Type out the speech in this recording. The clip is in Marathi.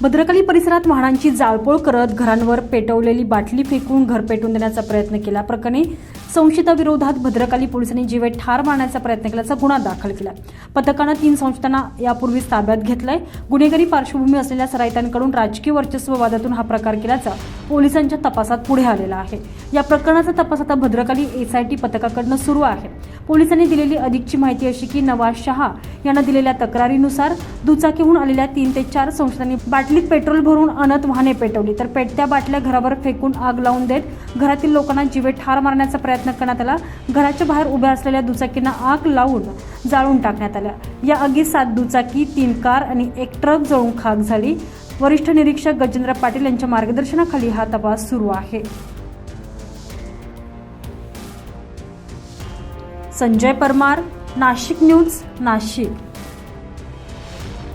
भद्रकाली परिसरात वाहनांची जाळपोळ करत घरांवर पेटवलेली बाटली फेकून घर पेटवून देण्याचा प्रयत्न केला. प्रकरणी संशयिताविरोधात भद्रकाली पोलिसांनी जीवे ठार मारण्याचा प्रयत्न केल्याचा गुन्हा दाखल केला. पथकानं तीन संशयितांना यापूर्वीच ताब्यात घेतलाय. गुन्हेगारी पार्श्वभूमी असलेल्या सराईतांकडून राजकीय वर्चस्व वादातून हा प्रकार केल्याचं पोलिसांच्या तपासात पुढे आलेला आहे. या प्रकरणाचा तपास आता भद्रकाली एस आय टी पथकाकडनं सुरू आहे. पोलिसांनी दिलेली अधिकची माहिती अशी की नवाज शहा यांना दिलेल्या तक्रारीनुसार दुचाकीहून आलेल्या तीन ते चार संशयांनी बाटलीत पेट्रोल भरून अनत वाहने पेटवली. तर पेटत्या बाटल्या घरावर फेकून आग लावून देत घरातील लोकांना जीवे ठार मारण्याचा प्रयत्न करण्यात आला. घराच्या बाहेर उभ्या असलेल्या दुचाकींना आग लावून जाळून टाकण्यात आल्या. या आगीत सात दुचाकी तीन कार आणि एक ट्रक जळून खाक झाली. वरिष्ठ निरीक्षक गजेंद्र पाटील यांच्या मार्गदर्शनाखाली हा तपास सुरू आहे. संजय परमार नाशिक न्यूज नाशिक.